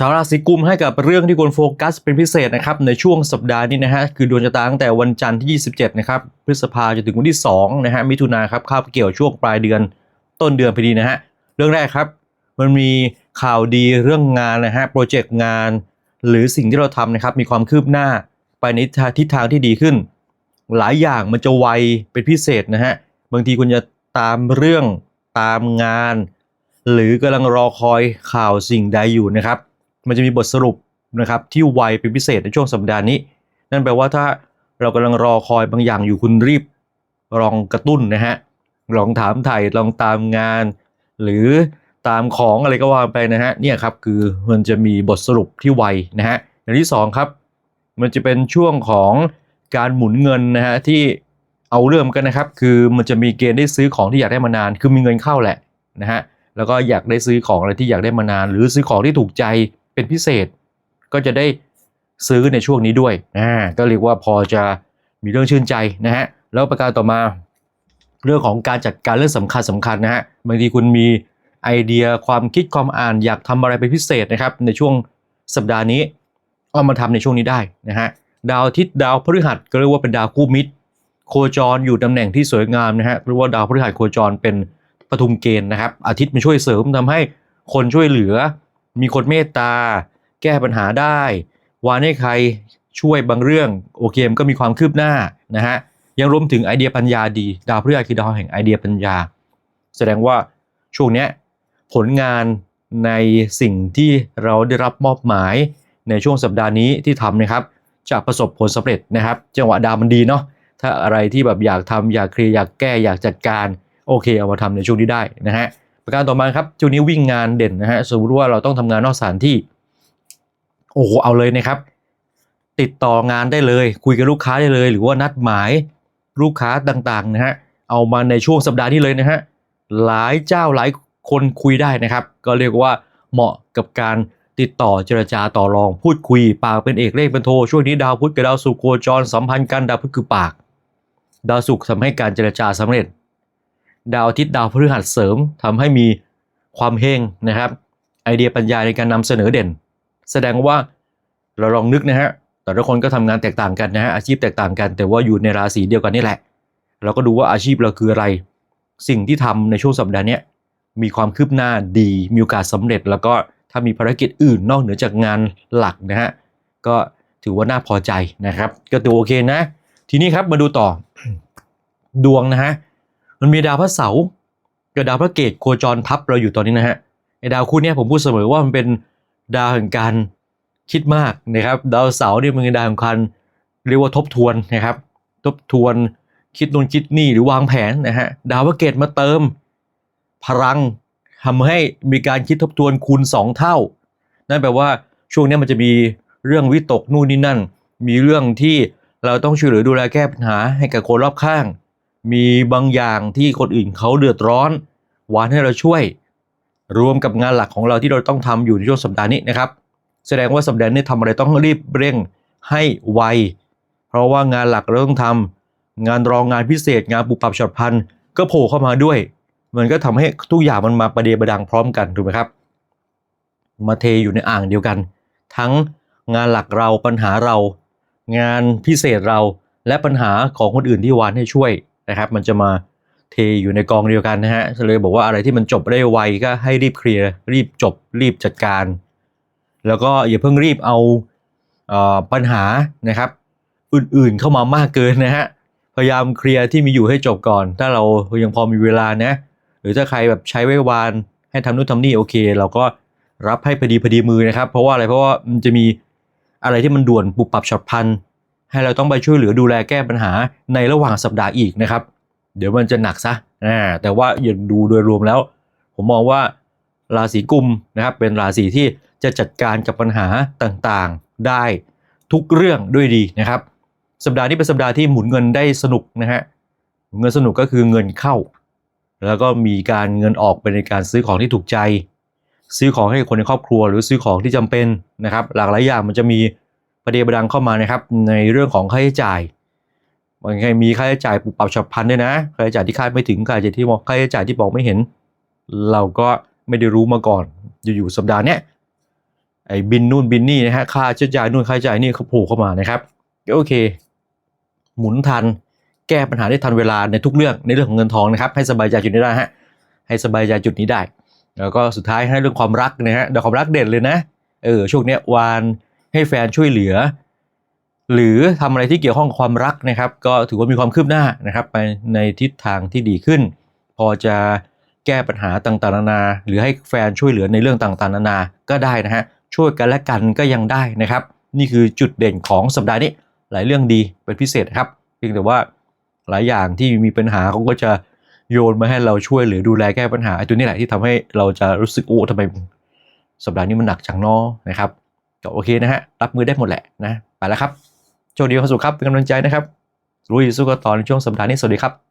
ชาวราศีกุมให้กับเรื่องที่ควรโฟกัสเป็นพิเศษนะครับในช่วงสัปดาห์นี้นะฮะคือดวงชะตาตั้งแต่วันจันทร์ที่ 27 นะครับพฤษภาจนถึงวันที่2นะฮะมิถุนาครับข้าไปเกี่ยวช่วงปลายเดือนต้นเดือนพอดีนะฮะเรื่องแรกครับ มันมีข่าวดีเรื่องงานนะฮะโปรเจกต์งาน หรือสิ่งที่เราทำนะครับมีความคืบหน้าไปในทิศทางที่ดีขึ้น หลายอย่างมันจะไวเป็นพิเศษนะฮะบางทีคุณจะตามเรื่องตามงาน หรือกำลังรอคอยข่าวสิ่งใดอยู่นะครับ มันจะมีบทสรุปนะครับที่ไวเป็นพิเศษในช่วงสัปดาห์นี้ นั่นแปลว่าถ้าเรากำลังรอคอยบางอย่างอยู่คุณรีบลองกระตุ้นนะฮะลองถามไถ่ลองตามงาน หรือตามของอะไรก็ว่าไปนะฮะเนี่ยครับคือมันจะมีบทสรุปที่ไวนะฮะอย่างที่สองครับมันจะเป็นช่วงของการหมุนเงินนะฮะที่เอาเริ่มกันนะครับ คือมันจะมีเกณฑ์ได้ซื้อของที่อยากได้มานาน คือมีเงินเข้าแหละนะฮะแล้วก็อยากได้ซื้อของอะไรที่อยากได้มานาน หรือซื้อของที่ถูกใจ เป็นพิเศษ ก็จะได้ซื้อในช่วงนี้ด้วยอ่าก็เรียกว่าพอจะมีเรื่องชื่นใจนะฮะแล้วประการต่อมาเรื่องของการจัดการเรื่องสำคัญสำคัญนะฮะบางทีคุณมีไอเดียความคิดความอ่านอยากทำอะไรเป็นพิเศษนะครับ ในช่วงสัปดาห์นี้เอามาทำในช่วงนี้ได้นะฮะดาวอาทิตย์ดาวพฤหัสก็เรียกว่าเป็นดาวคู่มิตร โคจรอยู่ตำแหน่งที่สวยงามนะฮะเรียกว่าดาวพฤหัสโคจรเป็นปฐุมเกณฑ์นะครับ อาทิตย์มาช่วยเสริมทำให้คนช่วยเหลือ มีคนเมตตา แก้ปัญหาได้ วานให้ใครช่วยบางเรื่องโอเคมก็มีความคืบหน้านะฮะยังรวมถึงไอเดียปัญญาดี ดาวพฤหัสคือดาวแห่งไอเดียปัญญา แสดงว่าช่วงเนี้ยผลงานในสิ่งที่เราได้รับมอบหมายในช่วงสัปดาห์นี้ที่ทำนะครับจะประสบผลสำเร็จนะครับ จังหวะดาวมันดีเนาะถ้าอะไรที่แบบอยากทำอยากเคลียร์อยากแก้อยากจัดการโอเคเอามาทำในช่วงนี้ได้นะฮะ ประการต่อมาครับช่วงนี้วิ่งงานเด่นนะฮะสมมติว่าเราต้องทำงานนอกสถานที่ โอ้โหเอาเลยนะครับ ติดต่องานได้เลย คุยกับลูกค้าได้เลย หรือว่านัดหมายลูกค้าต่างๆนะฮะเอามาในช่วงสัปดาห์นี้เลยนะฮะหลายเจ้าหลายคนคุยได้นะครับ ก็เรียกว่าเหมาะกับการติดต่อเจรจาต่อรองพูดคุย ปากเป็นเอกเลขเป็นโท ช่วงนี้ดาวพุธกับดาวศุกร์โคจรสัมพันธ์กันดาวพุธคือปาก ดาวศุกร์ทำให้การเจรจาสำเร็จ ดาวอาทิตย์ดาวพฤหัสเสริมทำให้มีความเฮงนะครับ ไอเดียปัญญาในการนำเสนอเด่น แสดงว่าเราลองนึกนะฮะแต่ละคนก็ทำงานแตกต่างกันนะฮะอาชีพแตกต่างกัน แต่ว่าอยู่ในราศีเดียวกันนี่แหละ เราก็ดูว่าอาชีพเราคืออะไร สิ่งที่ทำในช่วงสัปดาห์นี้มีความคืบหน้าดีมีโอกาสสำเร็จ แล้วก็ถ้ามีภารกิจอื่นนอกเหนือจากงานหลักนะฮะก็ถือว่าน่าพอใจนะครับ ก็ถือโอเคนะ ทีนี้ครับมาดูต่อดวงนะฮะ มันมีดาวพระเสาร์กับดาวพระเกตโคจรทับเราอยู่ตอนนี้นะฮะไอดาวคู่นี้ผมพูดเสมอว่ามันเป็นดาวแห่งการคิดมากนะครับ ดาวเสาร์เนี่ยมันเป็นดาวแห่งการเรียกว่าทบทวนนะครับ ทบทวนคิดนู่นคิดนี่หรือวางแผนนะฮะดาวพระเกตมาเติม พลังทำให้มีการคิดทบทวนคูณ 2 เท่า นั่นแปลว่าช่วงนี้มันจะมีเรื่องวิตกนู่นนี่นั่น มีเรื่องที่เราต้องช่วยเหลือดูแลแก้ปัญหาให้กับคนรอบข้าง มีบางอย่างที่คนอื่นเขาเดือดร้อนหวานให้เราช่วย รวมกับงานหลักของเราที่เราต้องทำอยู่ในช่วงสัปดาห์นี้นะครับ แสดงว่าสัปดาห์นี้ทำอะไรต้องรีบเร่งให้ไว เพราะว่างานหลักเราต้องทำงานรองงานพิเศษ งานปุบปับฉับพลันก็โผล่เข้ามาด้วย มันก็ทำให้ทุกอย่างมันมาประเดประดังพร้อมกันถูกไหมครับ มาเทอยู่ในอ่างเดียวกัน ทั้งงานหลักเราปัญหาเรา งานพิเศษเราและปัญหาของคนอื่นที่วานให้ช่วย นะครับ มันจะมาเทอยู่ในกองเดียวกันนะฮะเลยบอกว่าอะไรที่มันจบได้ไวก็ให้รีบเคลียร์รีบจบรีบจัดการ แล้วก็อย่าเพิ่งรีบเอาเออปัญหานะครับอื่นๆเข้ามามากเกินนะฮะพยายามเคลียร์ที่มีอยู่ให้จบก่อน ถ้าเรายังพอมีเวลานะ หรือถ้าใครแบบใช้ไว้วานให้ทำนู่นทำนี่โอเค เราก็รับให้พอดีพอดีมือนะครับ เพราะว่าอะไรเพราะว่ามันจะมีอะไรที่มันด่วนปุบปับฉับพลัน ให้เราต้องไปช่วยเหลือดูแลแก้ปัญหาในระหว่างสัปดาห์อีกนะครับ เดี๋ยวมันจะหนักซะอ่าแต่ว่าอย่าดูโดยรวมแล้ว ผมมองว่าราศีกุมนะครับเป็นราศีที่จะจัดการกับปัญหาต่างๆได้ทุกเรื่องด้วยดีนะครับ สัปดาห์นี้เป็นสัปดาห์ที่หมุนเงินได้สนุกนะฮะเงินสนุกก็คือเงินเข้า แล้วก็มีการเงินออกไปในการซื้อของที่ถูกใจ ซื้อของให้คนในครอบครัว หรือซื้อของที่จำเป็นนะครับ หลากหลายอย่างมันจะมี ประเดประดังเข้ามานะครับ ในเรื่องของค่าใช้จ่ายบางทีมีค่าใช้จ่ายปุบปับฉับพลันด้วยนะค่าใช้จ่ายที่คาดไม่ถึงค่าใช้จ่ายที่มองค่าใช้จ่ายที่บอกไม่เห็น เราก็ไม่ได้รู้มาก่อน อยู่ๆสัปดาห์เนี้ยไอ้บินนู่นบินนี่นะฮะค่าใช้จ่ายนู่นค่าใช้จ่ายนี่เขาโผล่เข้ามานะครับโอเค หมุนทันแก้ปัญหาได้ทันเวลาในทุกเรื่องในเรื่องของเงินทองนะครับ ให้สบายใจจุดนี้ได้ฮะให้สบายใจจุดนี้ได้ แล้วก็สุดท้ายให้เรื่องความรักนะฮะเดี๋ยวความรักเด่นเลยนะเออช่วงเนี้ยวาน ให้แฟนช่วยเหลือ หรือทำอะไรที่เกี่ยวข้องกับความรักนะครับ ก็ถือว่ามีความคืบหน้านะครับ ไปในทิศทางที่ดีขึ้น พอจะแก้ปัญหาต่างๆนานา หรือให้แฟนช่วยเหลือในเรื่องต่างๆนานา ก็ได้นะฮะช่วยกันและกันก็ยังได้นะครับ นี่คือจุดเด่นของสัปดาห์นี้ หลายเรื่องดีเป็นพิเศษครับเพียงแต่ว่าหลายอย่างที่มีปัญหาเขาก็จะโยนมาให้เราช่วยหรือดูแลแก้ปัญหาไอ้ตัวนี้แหละที่ทำให้เราจะรู้สึกโอ้ทำไมสัปดาห์นี้มันหนักจังเนาะนะครับ ก็โอเคนะฮะ รับมือได้หมดแหละนะ ไปแล้วครับ โชคดีความสุขครับ เป็นกำลังใจนะครับลุยสู้กันต่อในช่วงสัปดาห์นี้ สวัสดีครับ